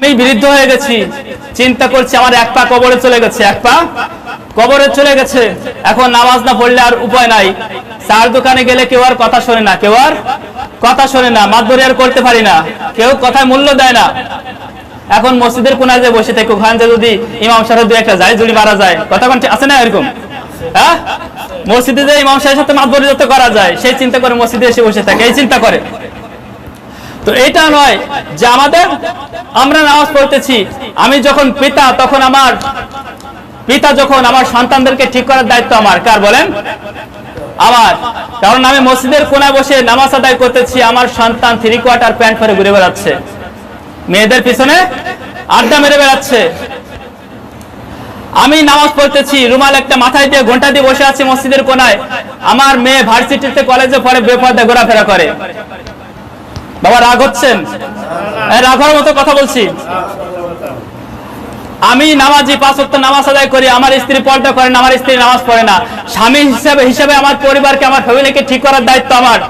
আমি বিরুদ্ধ হয়ে গেছি। চিন্তা করছি আমার এক পা কবরে চলে গেছে, এক পা কবরে চলে গেছে। এখন নামাজ না পড়লে আর উপায় নাই। চার দোকানে গেলে কেউ আর কথা শোনে না, কেউ আর কথা শোনে না মাতবরি আর করতে পারি না। কেউ কথায় মূল্য দেয় না। এখন মসজিদের কোনায় যে বসে থাকে, ওখান যদি ইমাম সাহেব দু একটা যায়, যদি মারা যায়, কথা আছে না এরকম? হ্যাঁ? মসজিদে যে ইমাম সাহেবের সাথে মাতবরি যত করা যায়, সেই চিন্তা করে মসজিদে এসে বসে থাকে, এই চিন্তা করে। তো এটা নয় যে আমাদের, আমরা নামাজ পড়তেছি। আমি যখন পিতা, তখন আমার, পিতা যখন আমার সন্তানদেরকে ঠিক করার দায়িত্ব আমার। কার বলেন? আমার। কারণ আমি মসজিদের কোনায় বসে নামাজ আদায় করতেছি, আমার সন্তান থ্রি কোয়ার্টার প্যান্ট পরে ঘুরে বেড়াচ্ছে। মেয়েদের পিছনে আড্ডা মেরে বেড়াচ্ছে। আমি নামাজ পড়তেছি, রুমাল একটা মাথায় দিয়ে ঘণ্টা দিয়ে বসে আছি মসজিদের কোনায়। আমার মেয়ে ভার্সিটিতে কলেজে পড়ে বেপর্দা ঘোরাফেরা করে। বাবা, রাগ হচ্ছেন? রাগ হওয়ার মতো কথা বলছি। আমি নামাজি, পাঁচ ওয়াক্ত নামাজ আদায় করি, আমার স্ত্রী পর্দা করেন আমার স্ত্রী নামাজ পড়ে না। স্বামী হিসাবে হিসাবে আমার পরিবারকে, আমার ফ্যামিলিকে ঠিক করার দায়িত্ব আমার।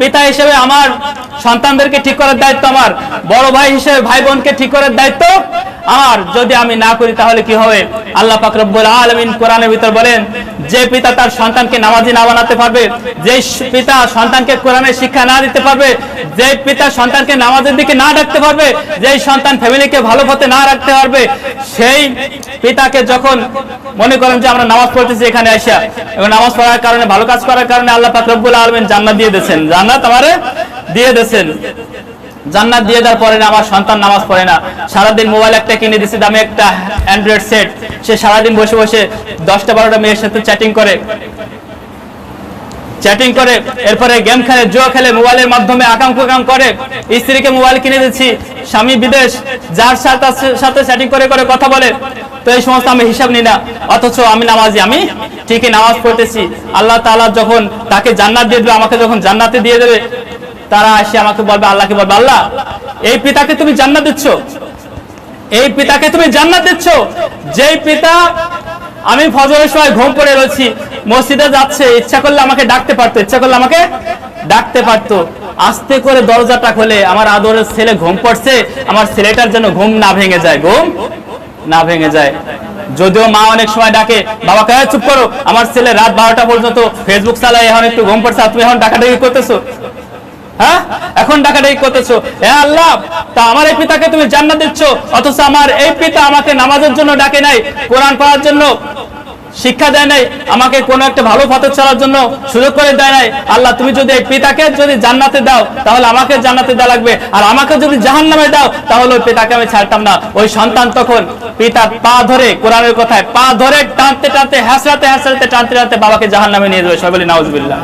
পিতা হিসেবে আমার সন্তানদেরকে ঠিক করার দায়িত্ব আমার। বড় ভাই হিসেবে ভাই বোনকে ঠিক করার দায়িত্ব আমার যদি আমি না করি, তাহলে কি হবে? আল্লাহ পাক রব্বুল আলামিন কোরআনের ভিতর বলেন, যে পিতা তার সন্তানকে নামাজি না বানাতে পারবে, যে পিতা সন্তানকে কোরআনের শিক্ষা না দিতে পারবে, যে পিতা সন্তানকে নামাজের দিকে না ডাকতে পারবে, যে সন্তান ফ্যামিলিকে ভালো পথে না রাখতে পারবে, সেই পিতাকে যখন মনে করেন যে আমরা নামাজ পড়তেছি এখানে আসিয়া, এবং নামাজ পড়ার কারণে, ভালো কাজ করার কারণে আল্লাহ পাক রব্বুল আলামিন জান্নাত দিয়ে দিয়েছেন। জান্নাত আমারে দিয়ে দিয়েছেন। জান্নাত দিয়ে দেওয়ার পরে আমার সন্তান নামাজ পড়ে না। সারাদিন মোবাইল একটা কিনে দিছি, দামে একটা অ্যান্ড্রয়েড সেট সে সারাদিন বসে বসে দশটা, বারোটা মেয়ের সাথে চ্যাটিং করে। চ্যাটিং করে, এরপরে গেম খেলে, জুয়া খেলে, মোবাইলের মাধ্যমে আকাম কুকাম করে। স্ত্রীকে মোবাইল কিনে দিচ্ছি, স্বামী বিদেশ, যার সাথে সাথে চ্যাটিং করে করে কথা বলে। তো এই সমস্ত আমি হিসাব নিই না, অথচ আমি নামাজি, আমি ঠিকই নামাজ পড়তেছি। আল্লাহ তাআলা যখন তাকে জান্নাত দিয়ে দেবে, আমাকে যখন জান্নাতে দিয়ে দেবে তারা এসে আমাকে বলবে, আল্লাহকে বলবে, আল্লাহ, এই পিতাকে তুমি জান্নাত দিচ্ছ। এই পিতাকে তুমি জান্নাত দিচ্ছ। যেই পিতা আমি ফজরের সময় ঘুম পড়ে রয়েছি, মসজিদে যাচ্ছে, ইচ্ছা করলে আমাকে ডাকতে পারতো, ইচ্ছা করলে আমাকে ডাকতে পারতো। আস্তে করে দরজাটা খোলে, আমার আদরের ছেলে ঘুম পড়ছে, আমার ছেলেটার যেন ঘুম না ভেঙে যায়, ঘুম না ভেঙে যায়। যদিও মা অনেক সময় ডাকে, বাবা কে চুপ করো, আমার ছেলে রাত বারোটা পর্যন্ত ফেসবুক চালায়, এখন একটু ঘুম পড়ছে তুমি এখন ডাকাডাকি করতেছো? হ্যাঁ? এখন ডাকাডাকি করতেছো। হে আল্লাহ, তা আমার এই পিতাকে তুমি জান্নাত দিচ্ছ, অথচ আমার এই পিতা আমাকে নামাজের জন্য ডাকে নাই, কোরআন পড়ার জন্য শিক্ষা দেয় নাই, আমাকে কোনো একটা ভালো চলার জন্য সুযোগ করে দেয় নাই। আল্লাহ, তুমি যদি এই পিতাকে যদি জান্নাতে দাও, তাহলে আমাকে জান্নাতে দেওয়া লাগবে। আর আমাকে যদি জাহান নামে দাও, তাহলে ওই পিতাকে আমি ছাড়তাম না। ওই সন্তান তখন পিতার পা ধরে, কোরআনের কথায় পা ধরে টানতে টানতে হ্যাসরাতে হ্যাসরাতে টানতে টানতে বাবাকে জাহান নামে নিয়ে যাবে। সবাই নাউজবিল্লাহ।